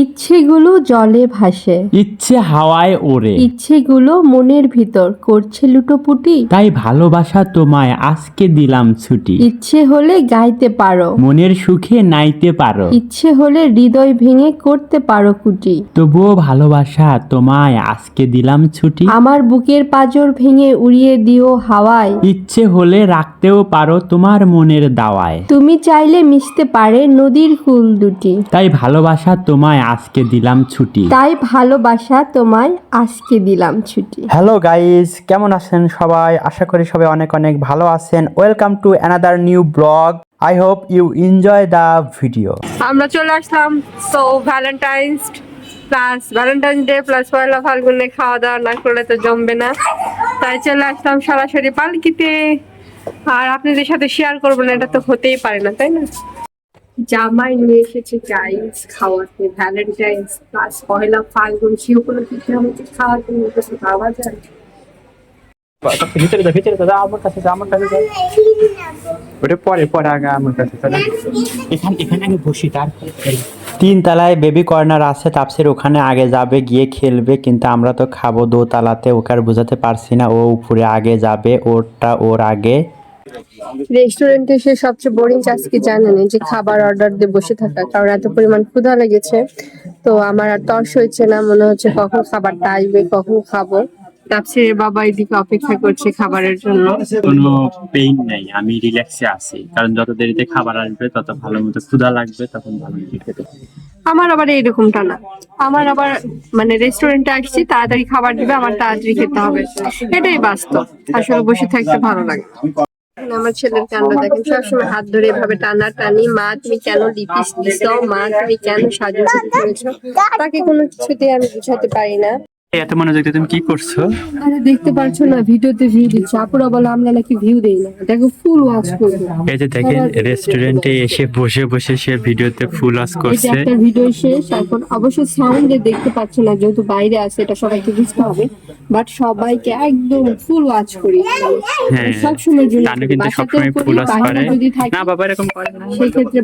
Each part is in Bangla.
ইচ্ছেগুলো জলে ভাসে। ইচ্ছে হাওয়ায় ওড়ে। ইচ্ছেগুলো মনের ভিতর করছে লুটোপুটি। তাই ভালোবাসা তোমায় আজকে দিলাম ছুটি। ইচ্ছে হলে গাইতে পারো। মনের সুখে নাইতে পারো। ইচ্ছে হলে হৃদয় ভেঙে করতে পারো কুটি। তবুও ভালোবাসা তোমায় আজকে দিলাম ছুটি। আমার বুকের পাজর ভেঙে উড়িয়ে দিও হাওয়ায়। ইচ্ছে হলে রাখতেও পারো তোমার মনের দাওয়ায়। তুমি চাইলে মিশতে পারে নদীর কুল দুটি। তাই ভালোবাসা তোমায় আজকে দিলাম ছুটি। তাই ভালোবাসা তোমায় আজকে দিলাম ছুটি। হ্যালো গাইস কেমন আছেন সবাই? আশা করি সবাই অনেক অনেক ভালো আছেন। Welcome to another new blog I hope you enjoy the video আমরা চলে আসলাম। So Valentine's plus Valentine's Day plus পয়লা ফাল্গুনে খাওয়া দাওয়া না করলে তো জমবে না। তাই চলে আসলাম সরাসরি পালকিতে। আর আপনাদের সাথে শেয়ার করব না এটা তো হতেই পারে না তাই না? জামাই নিয়ে এসেছে গাইস খাওয়াতে ভ্যালেন্টাইন্স প্লাস পয়লা ফাল্গুন সে উপলক্ষে কি আমাকে খাওয়াতে নিয়ে এসেছে ভাবা যায় ভিতরে ভিতরে যা আমার কাছে আমার কাছে ওটা পরে পরে আগে আমার কাছে এখানে এখানে আমি বসি তারপরে তিন তলায় বেবি কর্নার আছে তাপসির ওখানে আগে যাবে গিয়ে খেলবে কিন্তু আমরা তো খাব দোতলাতে ওকে আর বোঝাতে পারছি না ও উপরে আগে যাবে ওরটা ওর আগে রেস্টুরেন্টে এসে সবচেয়ে বোরিং কাজ কি জানেন? যে খাবার অর্ডার দিয়ে বসে থাকা কারণ এত পরিমাণ ক্ষুধা লেগেছে। তো আমার আর তর্স হয়েছে না মনে হচ্ছে কখন খাবারটা আসবে কখন খাব। তাপসির বাবা এদিকে অপেক্ষা করছে খাবারের জন্য। কোনো পেইন নাই আমি রিল্যাক্সে আছি। কারণ যত দেরিতে খাবার আসবে তত ভালো মতো ক্ষুধা লাগবে তখন ভালো খেতে আমার আবার এইরকমটা না। আমার আবার মানে রেস্টুরেন্টে আসছি তাড়াতাড়ি খাবার দিবে আমার তাড়াতাড়ি খেতে হবে। এটাই বাস্তব। আসলে বসে থাকতে ভালো লাগে। আমার ছেলের কান্না দেখেন সবসময় হাত ধরে এভাবে টানা টানি মা তুমি কেন লিপিস দিছ? মা তুমি কেন সাজু করেছ? তাকে কোনো কিছুতে আমি বুঝাতে পারি না। এত মনোযোগ দিয়ে তুমি কি করছ? আরে দেখতে পারছ না ভিডিওতে ভিউ দিচ্ছে। আপুরা বলে আমরা নাকি ভিউ দেই না। দেখো ফুল ওয়াচ করব। এই যে দেখেন রেস্টুরেন্টে এসে বসে বসে সে ভিডিওতে ফুল যে করছে। একটা ভিডিও শেষ। এখন অবশ্য সাউন্ডে দেখতে পাচ্ছ না যেহেতু বাইরে আছে এটা সবাইকে বুঝতে হবে। বাট সবাইকে একদম ফুল ওয়াচ করি। হ্যাঁ সব সময়ের জন্য তানু কিন্তু বাসাতেও সবসময় ফুল বাইরে করে। না বাবা এরকম করে না। সেই ক্ষেত্রে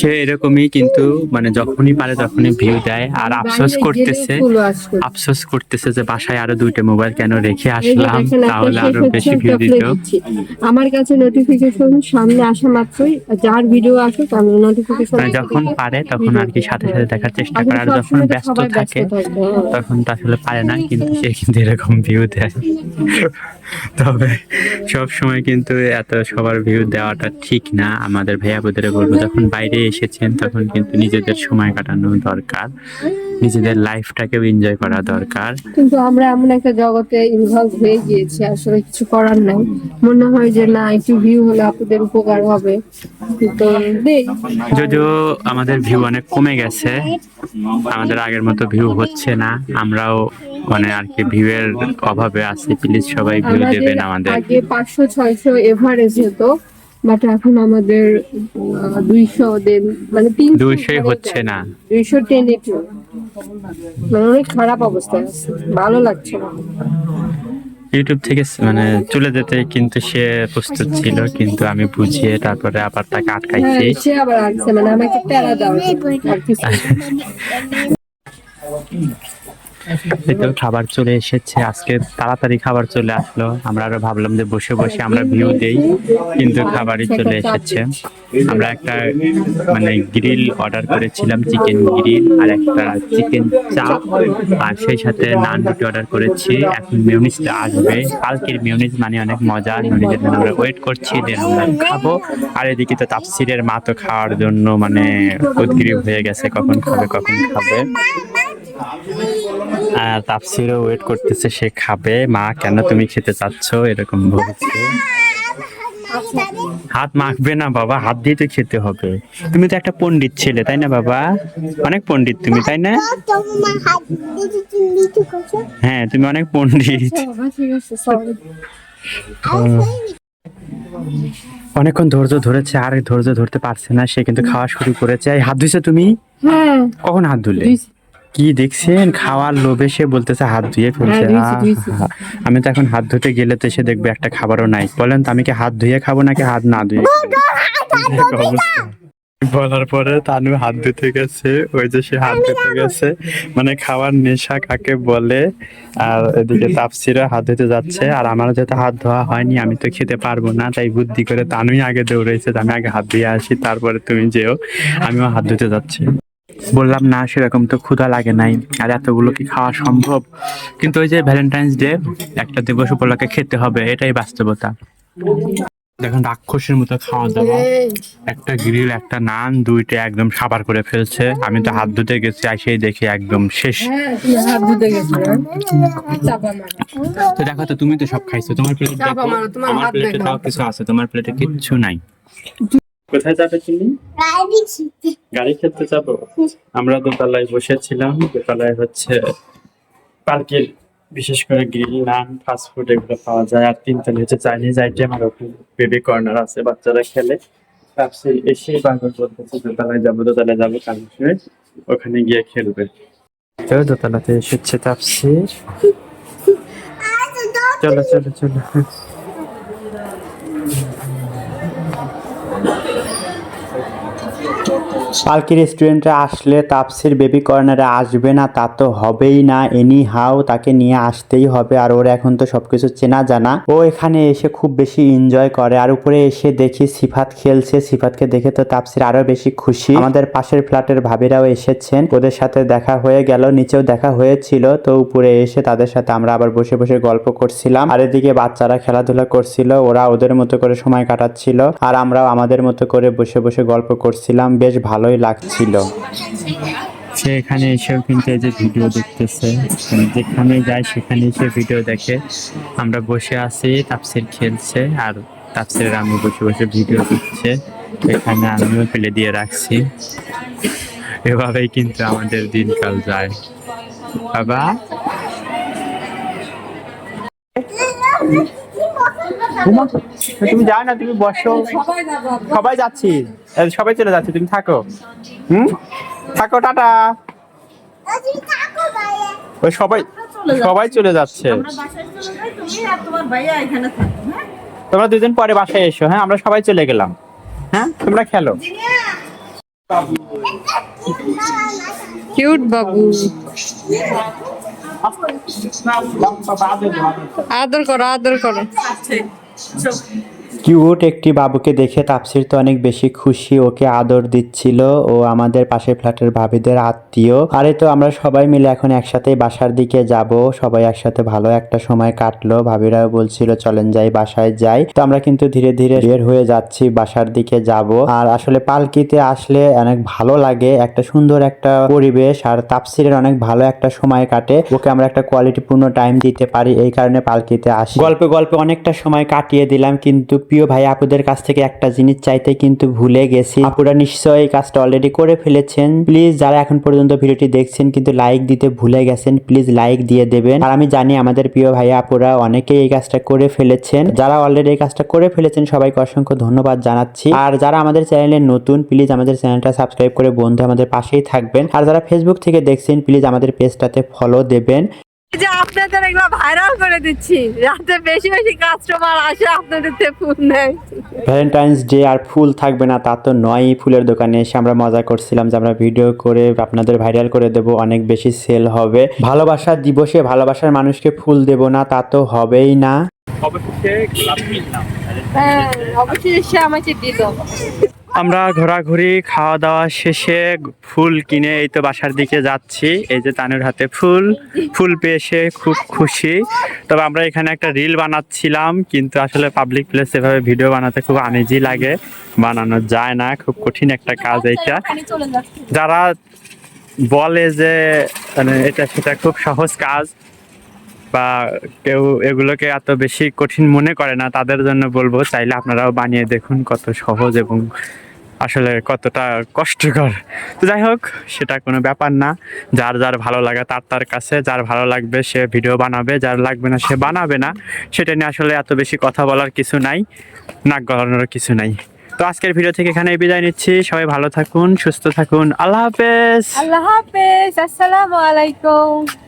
সে এরকমই কিন্তু মানে যখনই পারে তখনই ভিউ দেয়। আর আফসোস করতেছে। ফুল ওয়াচ আফসোস করতেছে যে বাসায় আরও দুইটা মোবাইল কেন রেখে আসলাম তাহলে আরও বেশি ভিউ দিত। আমার কাছে নোটিফিকেশন সামনে আসা মাত্রই যার ভিডিও আসুক আমি নোটিফিকেশন মানে যখন পারে তখন আর কি সাথে সাথে দেখার চেষ্টা করে। আর যখন ব্যস্ত থাকে তখন তো আসলে পারে না কিন্তু সে কিন্তু এরকম ভিউ দেয়। তবে সব সময় কিন্তু এত সবার ভিউ দেওয়াটা ঠিক না। আমাদের ভাইয়া বোধের বলব যখন বাইরে এসেছেন তখন কিন্তু নিজেদের সময় কাটানো দরকার। নিজেদের লাইফটাকেও এনজয় করা দরকার। কিন্তু আমরা এমন একটা জগতে ইনভলভ হয়ে গিয়েছি আসলে কিছু করার নাই। মনে হয় যে না একটু ভিউ হলে আপনাদের উপকার হবে। তো যদিও আমাদের ভিউ অনেক কমে গেছে আমাদের আগের মতো ভিউ হচ্ছে না। আমরাও মানে আর কি ভিউ এর অভাবে আছি। প্লিজ সবাই ভিউ দেবেন আমাদের। আগে পাঁচশো ছয়শো এভারেজ হতো। বাট এখন আমাদের দুইশো মানে তিন দুইশোই হচ্ছে না। দুইশো টেন এইটি মানে অনেক খারাপ অবস্থায় আছে। ভালো লাগছে না। ইউটিউব থেকে মানে চলে যেতে কিন্তু সে প্রস্তুত ছিল কিন্তু আমি বুঝিয়ে তারপরে আবার তাকে আটকাইছি। হ্যাঁ, সে আবার মানে আমাকে না। এই তো খাবার চলে এসেছে। আজকে তাড়াতাড়ি খাবার চলে আসলো। আমরা আরও ভাবলাম যে বসে বসে আমরা ভিউ দেই, কিন্তু খাবারই চলে এসেছে। আমরা একটা মানে গ্রিল অর্ডার করেছিলাম চিকেন গ্রিল আর একটা চিকেন চাপ। আর সেই সাথে নান রুটি অর্ডার করেছি। এখন মিউনিসটা আসবে। কালকের মিউনিস মানে অনেক মজা। মিউনিসের জন্য আমরা ওয়েট করছি দেন আমরা খাব। আর এদিকে তো তাপসিরের মা তো খাওয়ার জন্য মানে উদ্গ্রীব হয়ে গেছে, কখন খাবে কখন খাবে। তাপসিরও ওয়েট করতেছে সে খাবে। মা কেন তুমি খেতে চাচ্ছ? এরকম বলছে। হাত মাখবে না বাবা হাত দিয়ে তো খেতে হবে। তুমি তো একটা পণ্ডিত ছেলে তাই না বাবা? অনেক পণ্ডিত তুমি তাই না? হ্যাঁ তুমি অনেক পণ্ডিত। sorry। অনেকক্ষণ ধৈর্য ধরেছে আর ধৈর্য ধরতে পারছে না। সে কিন্তু খাওয়া শুরু করেছে। হাত ধুইছো তুমি? হ্যাঁ। কখন হাত ধুলে। কি দেখছেন? খাওয়ার লোভে সে বলতেছে হাত ধুয়ে ফেলছে। হ্যাঁ, আমি তো এখন হাত ধুতে গেলে তো সে দেখবে একটা খাবারও নাই। বলেন তো আমি কি হাত ধুয়ে খাব নাকি হাত না ধুয়ে? বলার পরে তানু হাত ধুতে গেছে ওই যে সে হাত ধুতে গেছে। মানে খাওয়ার নেশা কাকে বলে? আর এদিকে তাপসিরা হাত ধুতে যাচ্ছে আর আমার যেহেতু হাত ধোয়া হয়নি আমি তো খেতে পারব না তাই বুদ্ধি করে তানুই আগে দৌড়েছে আমি আগে হাত ধুয়ে আসি তারপরে তুমি যেও আমিও হাত ধুতে যাচ্ছি। বললাম না সেরকম তো ক্ষুধা লাগে নাই আর এতগুলো কি খাওয়া সম্ভব? কিন্তু ওই যে ভ্যালেন্টাইন্স ডে একটা দিবস উপলক্ষে খেতে হবে এটাই বাস্তবতা। দেখুন রাক্ষসের মতো খাওয়া দাওয়া একটা গ্রিল একটা নান দুইটা একদম সাবার করে ফেলছে। আমি তো হাত ধুতে গেছি আসেই দেখি একদম শেষ। তো দেখো তো তুমি তো সব খাইছো তোমার প্লেটে তোমার প্লেটে। তাও কিছু আছে তোমার প্লেটে কিচ্ছু নাই। কোথায় যাবে তুমি? গাড়ি খেতে। যাব? আমরা দোতলায় বসেছিলাম। দোতলায় হচ্ছে পার্কের বিশেষ করে গ্রিল নান ফাস্ট ফুড এগুলো পাওয়া যায়। আর তিনতলা হচ্ছে চাইনিজ আইটেম আর ওখানে বেবি কর্নার আছে বাচ্চারা খেলে। তারপরে এসে বারবার বলতেছে দোতলায় যাব দোতলায় যাব কারণ ওখানে গিয়ে খেলবে। তো দোতলাতে এসেছে তাপসির চলো চলো চলো। Thank you. পালকি রেস্টুরেন্টে আসলে তাপসির বেবি কর্নারে আসবে না, তা তো হবেই না। এনি হাও তাকে নিয়ে আসতেই হবে, আর ওর এখন তো সবকিছু চেনা জানা। ও এখানে এসে খুব বেশি এনজয় করে, আর উপরে এসে দেখি সিফাত খেলছে। সিফাতকে দেখে তো তাপসির আরও বেশি খুশি। আমাদের পাশের ফ্ল্যাটের ভাবিরাও এসেছেন। ওদের সাথে দেখা হয়ে গেল, নিচেও দেখা হয়েছিল। তো উপরে এসে তাদের সাথে আমরা আবার বসে বসে গল্প করছিলাম। আর এদিকে বাচ্চারা খেলাধুলা করছিল, ওরা ওদের মতো করে সময় কাটাচ্ছিল। আর আমরাও আমাদের মতো করে বসে বসে গল্প করছিলাম। বেশ ভালোই লাগছিল। সে এখানে এসেও কিন্তু এই যে ভিডিও দেখতেছে। যেখানে যায় সেখানে এসে ভিডিও দেখে। আমরা বসে আছি তাপসির খেলছে আর তাপসিরের আমি বসে বসে ভিডিও দিচ্ছে। এখানে আমিও ফেলে দিয়ে রাখছি। এভাবেই কিন্তু আমাদের দিনকাল যায়। বাবা? তুমি যাও না তুমি বসো। সবাই যাচ্ছি। সবাই চলে যাচ্ছে তুমি থাকো। হুম? থাকো টাটা। তুমি থাকো বাইরে ওই সবাই সবাই চলে যাচ্ছে। তোমরা দুদিন পরে বাসায় এসো হ্যাঁ? আমরা সবাই চলে গেলাম হ্যাঁ? তোমরা খেলো। কিউট বাবু। আদর করো আদর করো। কিউট একটি বাবুকে দেখে তাপসির তো অনেক বেশি খুশি, ওকে আদর দিচ্ছিল ও আমাদের পাশের ফ্ল্যাটের ভাবিদের আত্মীয়। আরে তো আমরা সবাই মিলে এখন একসাথে বাসার দিকে যাব, সবাই একসাথে ভালো একটা সময় কাটলো। ভাবিরাও বলছিল, চলেন যাই, বাসায় যাই। তো আমরা কিন্তু ধীরে ধীরে বের হয়ে যাচ্ছি, বাসার দিকে যাব। আর আসলে পালকিতে আসলে অনেক ভালো লাগে, একটা সুন্দর একটা পরিবেশ। আর তাপসিরের অনেক ভালো একটা সময় কাটে, ওকে আমরা একটা কোয়ালিটিপূর্ণ টাইম দিতে পারি, এই কারণে পালকিতে আসি। গল্পে গল্পে অনেকটা সময় কাটিয়ে দিলাম, কিন্তু প্রিয় ভাই আপুদের কাছ থেকে একটা জিনিস চাইতে কিন্তু ভুলে গেছি। আপুরা নিশ্চয়ই এই কাজটা অলরেডি করে ফেলেছেন। প্লিজ যারা এখন পর্যন্ত ভিডিওটি দেখছেন কিন্তু লাইক দিতে ভুলে গেছেন প্লিজ লাইক দিয়ে দেবেন। আর আমি জানি আমাদের প্রিয় ভাই আপুরা অনেকেই এই কাজটা করে ফেলেছেন। যারা অলরেডি এই কাজটা করে ফেলেছেন, সবাইকে অসংখ্য ধন্যবাদ জানাচ্ছি। আর যারা আমাদের চ্যানেলে নতুন প্লিজ আমাদের চ্যানেলটা সাবস্ক্রাইব করে বন্ধু আমাদের পাশেই থাকবেন। আর যারা ফেসবুক থেকে দেখছেন প্লিজ আমাদের পেজটাতে ফলো দেবেন। যে আপনাদের এগুলো ভাইরাল করে দিচ্ছি। যাতে বেশি বেশি কাস্টমার আসে আপনাদের থেকে ফুল নেয়। ভ্যালেন্টাইন্স ডে আর ফুল থাকবে না তা তো নয় ফুলের দোকানে। এসে আমরা মজা করছিলাম যে আমরা ভিডিও করে আপনাদের ভাইরাল করে দেব অনেক বেশি সেল হবে। ভালোবাসা দিবসে ভালোবাসার মানুষকে ফুল দেব না তা তো হবেই না। অবশেষে গোলাপ হ্যাঁ আমাকে দিত আমরা ঘোরাঘুরি খাওয়া দাওয়া শেষে ফুল কিনে এই তো বাসার দিকে যাচ্ছি। এই যে তানুর হাতে ফুল ফুল পেয়ে সে খুব খুশি। তবে আমরা এখানে একটা রিল বানাচ্ছিলাম, কিন্তু আসলে পাবলিক প্লেস এভাবে ভিডিও বানাতে খুব আমেজি লাগে। বানানো যায় না, খুব কঠিন একটা কাজ এইটা। যারা বলে যে মানে এটা সেটা খুব সহজ কাজ, বা কেউ এগুলোকে এত বেশি কঠিন মনে করে না, তাদের জন্য বলব, চাইলে আপনারাও বানিয়ে দেখুন কত সহজ এবং আসলে কতটা কষ্টকর। তো যাই হোক, সেটা কোনো ব্যাপার না। যার যার ভালো লাগে তার তার কাছে, যার ভালো লাগবে সে ভিডিও বানাবে, যার লাগবে না সে বানাবে না। সেটা নিয়ে আসলে এত বেশি কথা বলার কিছু নাই, নাক গলানোর কিছু নাই। তো আজকের ভিডিও থেকে এখানে বিদায় নিচ্ছি। সবাই ভালো থাকুন, সুস্থ থাকুন। আল্লাহ হাফেজ। আল্লাহ হাফেজ। আসসালামু আলাইকুম।